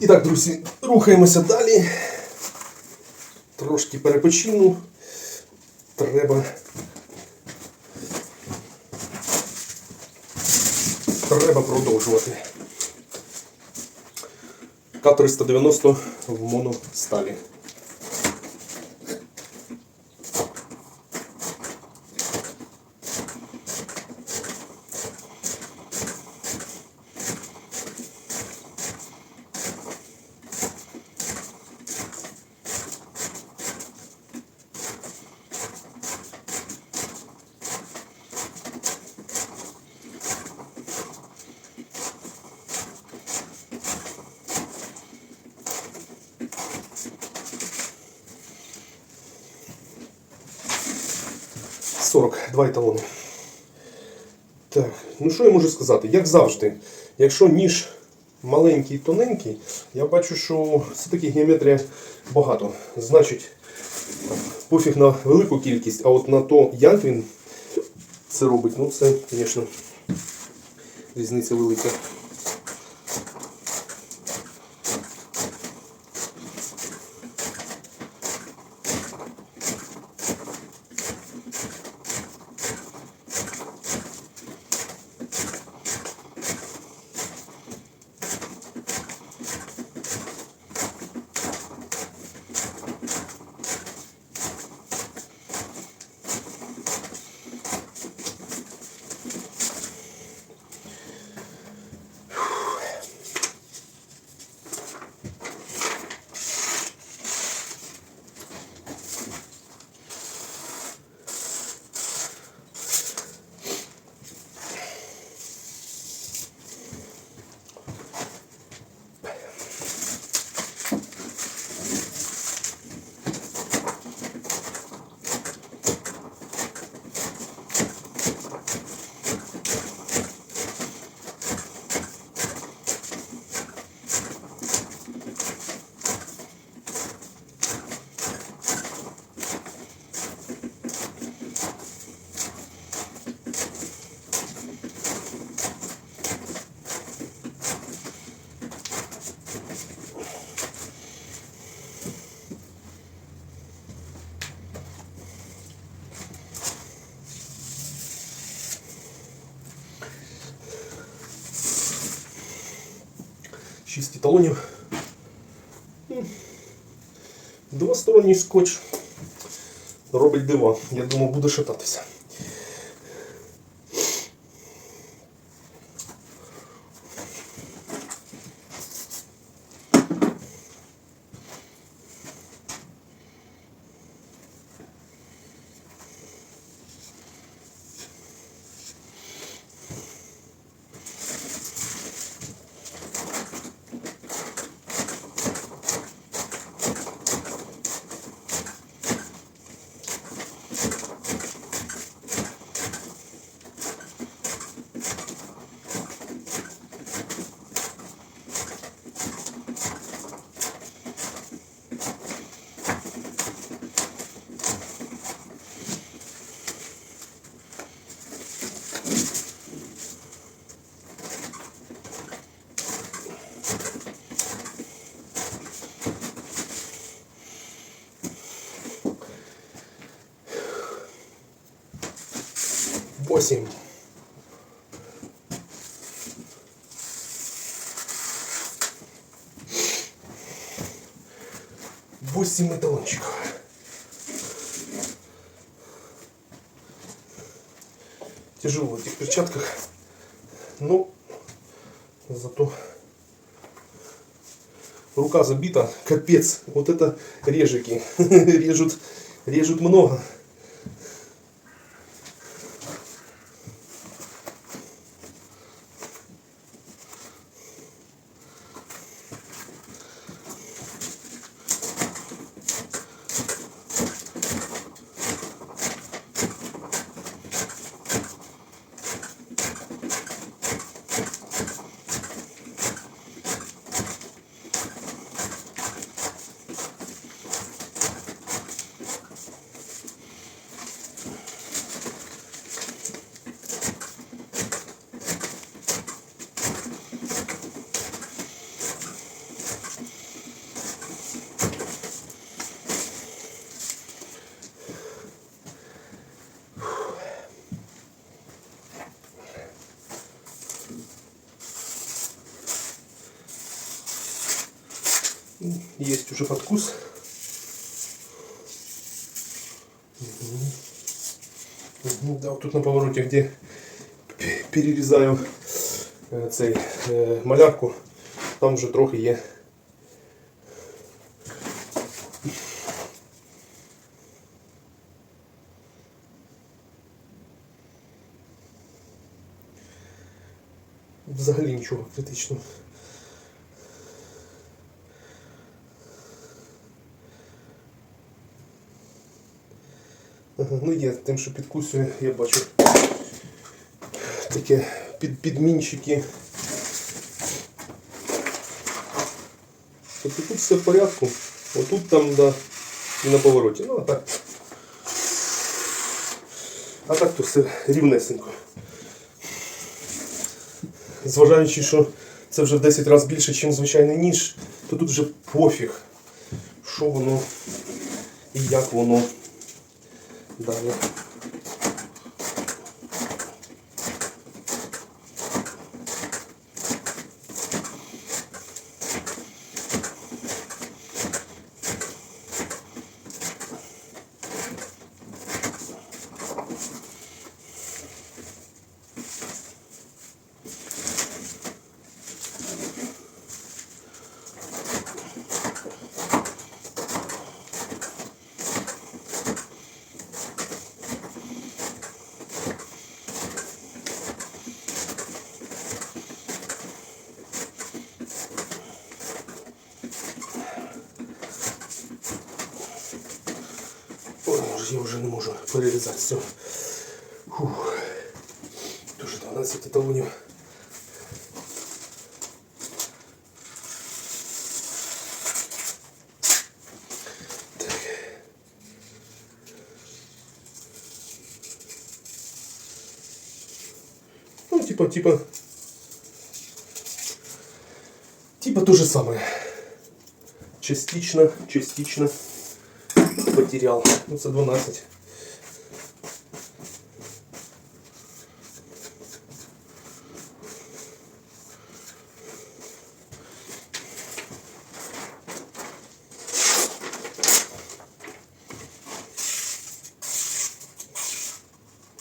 І так, друзі, рухаємося далі. Трошки перепочину. Треба. Треба продовжувати. К-390 в моносталі. — 42 еталони. Так, ну що я можу сказати? Як завжди, якщо ніж маленький і тоненький, я бачу, що все-таки геометрія багато. Значить, пофіг на велику кількість, а от на то, як він це робить, ну це, звісно, різниця велика. Шість талонів. М. Двосторонній скотч робить дива. Я думаю, буде шататися. Восемь. Восемь эталончиков. Тяжело в этих перчатках. Но зато рука забита. Капец. Вот это режики. режут, режут много. Есть уже подкус. Мгм. Да, вот тут на повороте, где п- перерізаю е, цей е, малярку, там вже трохи є. Взагалі нічого критичного. Ну є тим, що підкусує, я бачу таке під, підмінчики. Тобто тут все в порядку. Отут там, да, і на повороті. Ну а так. А так то все рівнесенько. Зважаючи, що це вже в 10 разів більше, ніж звичайний ніж, то тут вже пофіг, що воно і як воно далі. Я вже не можу перерізати все. Фух. Дуже 12 талонів. Ну, типа, типа. Типа то же самое. Частично, частично потерял. Ну, це 12.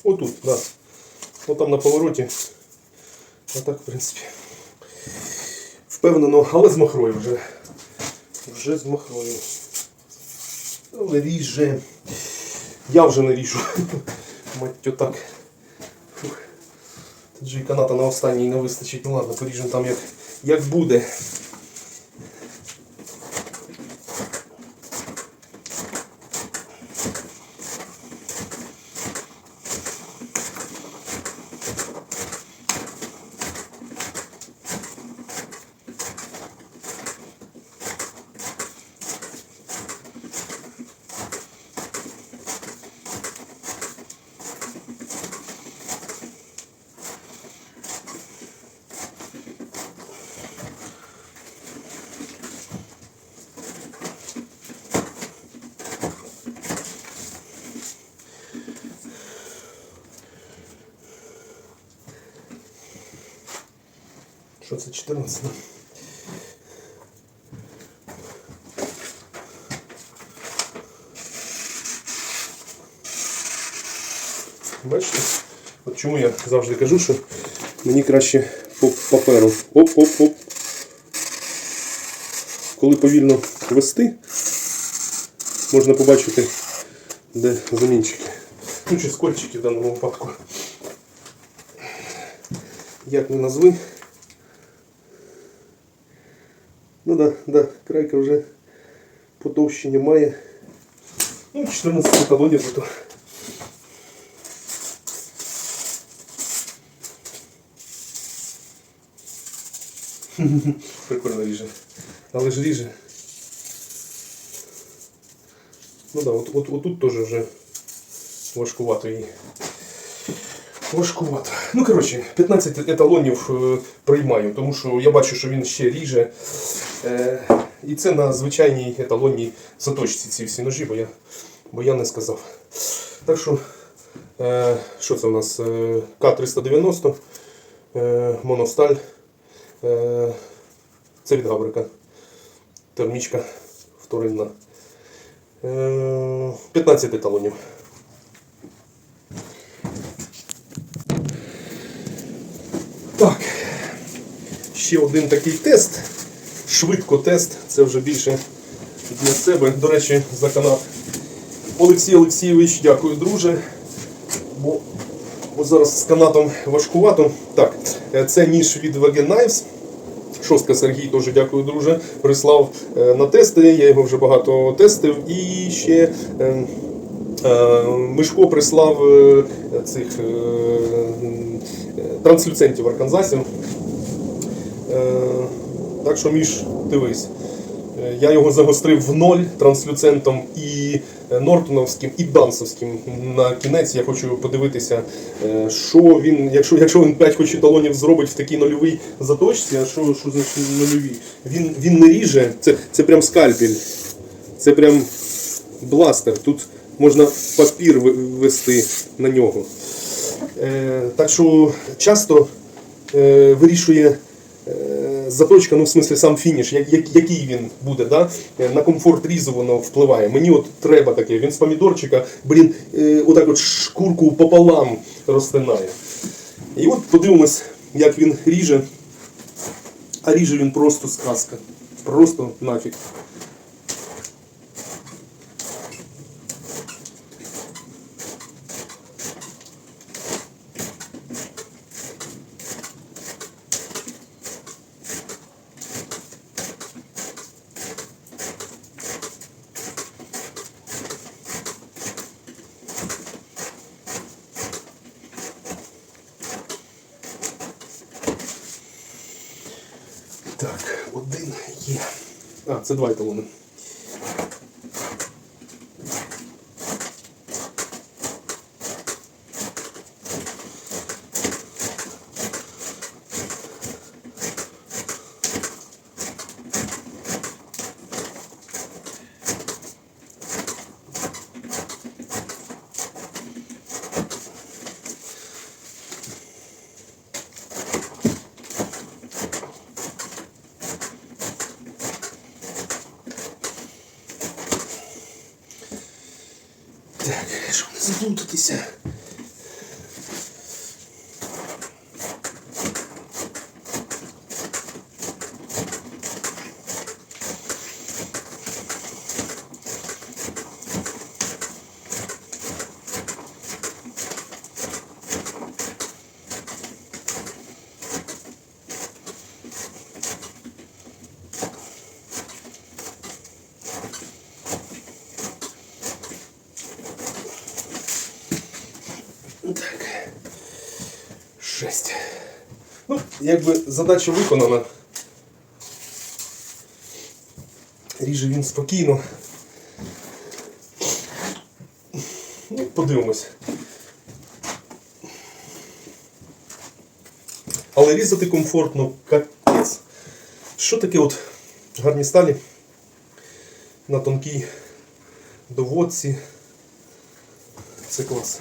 Отут, да. Вот там на повороті. А так, в принципі. Впевнено, але з махрою вже. Вже з махрою. Але ріже. Я вже не ріжу. Мать так. Тут же і каната на останній не вистачить. Ну ладно, поріжемо там як, як буде. Це 14? Бачите? От чому я завжди кажу, що мені краще по паперу. Оп-оп-оп. Коли повільно вести, можна побачити, де замінчики. Ну чи скольчики в даному випадку. Як не назви. Ну да, да, крайка вже потовщення має. Ну, 14 талонів зато. Прикольно ріже. Але ж ріже. Ну да, от, от, отут теж вже важкувато її. Важкувато. Ну, коротше, 15 еталонів е, приймаю, тому що я бачу, що він ще ріже. Е, і це на звичайній еталонній заточці ці всі ножі, бо я, бо я не сказав. Так що, е, що це у нас? Е, К-390, е, моносталь. Це від Гаврика. термічка вторинна. Е, 15 талонів. Так. Ще один такий тест. Швидко тест. Це вже більше для себе. До речі, за канат. Олексій Олексійович, дякую, друже. Бо, бо зараз з канатом важкувато. Так, е, це ніж від Wagen Knives. Шостка Сергій теж дякую, друже. Прислав е, на тести. Я його вже багато тестив. І ще е, е, Мишко прислав е, е, е, транслюцентів в Арканзасі. Е, так що між дивись. Е, Я його загострив в ноль транслюцентом і е, Нортоновським, і Дансовським. На кінець я хочу подивитися, е, що він, якщо, якщо він 5 хоч талонів зробить в такій нульовій заточці, а що, що значить нульові? Він, він не ріже, це, це прям скальпель. Це прям бластер. Тут можна папір вести на нього. Е, так що часто е, вирішує заточка, ну в смислі сам фініш, як, як- який він буде, да? Е, на комфорт різу воно впливає. Мені от треба таке. Він з помідорчика, блін, е, отак от шкурку пополам розтинає. І от подивимось, як він ріже. А ріже він просто сказка. Просто нафіг. Так, один є. А, це два еталони. Щоб не Так. Шесть. Ну, якби задача виконана. Ріже він спокійно. Ну, подивимось. Але різати комфортно, капець. Що таке от гарні сталі на тонкій доводці? Це клас.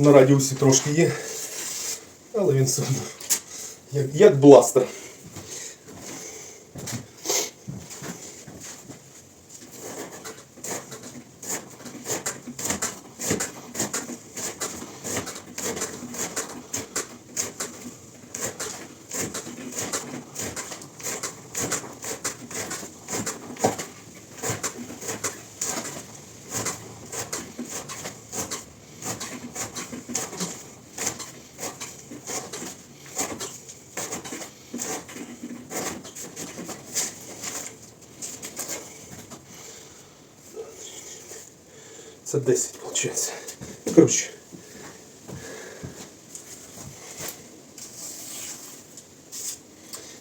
На радіусі трошки є, але він все одно як, як бластер. Це 10 виходить. виходить. Коротше.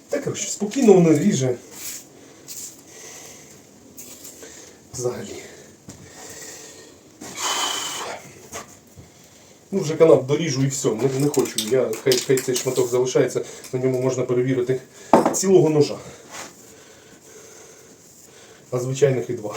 Так, коротше, спокійно воно ріже. Взагалі. Ну, вже канат доріжу і все, не, не хочу. Я, хай, хай цей шматок залишається, на ньому можна перевірити цілого ножа. А звичайних і два.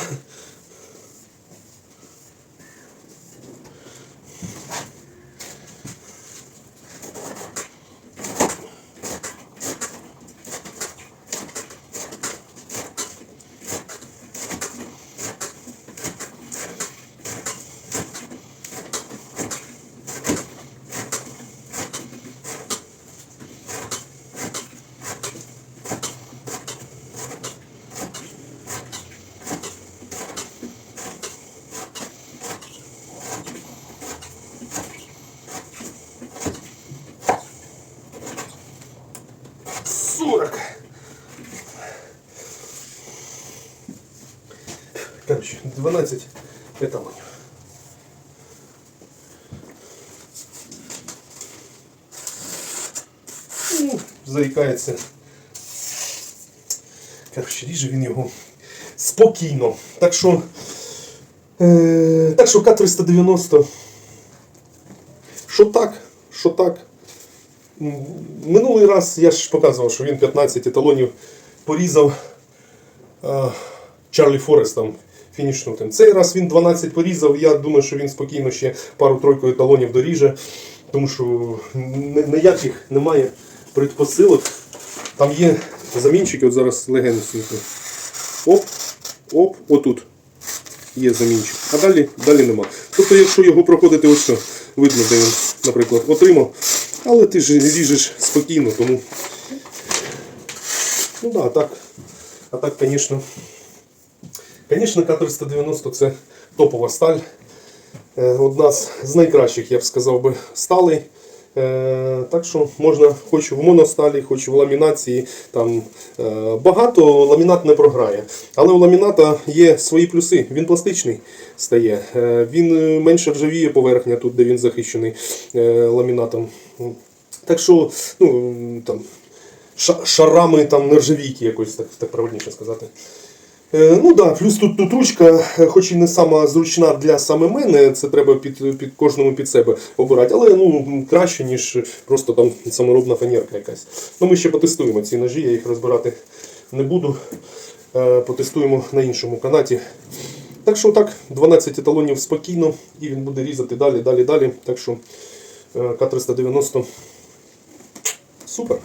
12 эталонів. Ну, заїкається. Короче, ріже він його спокійно. Так що, е, так що К-390. Що так, що так. Минулий раз я ж показував, що він 15 еталонів порізав Чарлі Форестом фінішнутим. Цей раз він 12 порізав. Я думаю, що він спокійно ще пару-тройку еталонів доріже, тому що ніяких немає предпосилок. Там є замінчики, от зараз легенду снігу. Оп, оп, отут. Є замінчик. А далі, далі нема. Тобто, якщо його проходити ось що, видно, де він, наприклад, отримав. Але ти ж ріжеш спокійно, тому. Ну да, так. А так, звісно. Звісно, К-390 це топова сталь. Е, Одна з найкращих, я б сказав би, сталей. Е, Так що можна хоч в моносталі, хоч в ламінації. Там, е, багато ламінат не програє. Але у ламіната є свої плюси. Він пластичний стає. Він менше ржавіє поверхня тут, де він захищений ламінатом. Так що, ну, там, шарами там нержавійки якось, так, так правильніше сказати. Е, Ну да, плюс тут, тут ручка, е, хоч і не сама зручна для саме мене, це треба під, під кожному під себе обирати, але ну, краще, ніж просто там саморобна фанерка якась. Ну ми ще потестуємо ці ножі, я їх розбирати не буду. Е, Потестуємо на іншому канаті. Так що так, 12 еталонів спокійно, і він буде різати далі, далі, далі. Так що е, К390 супер.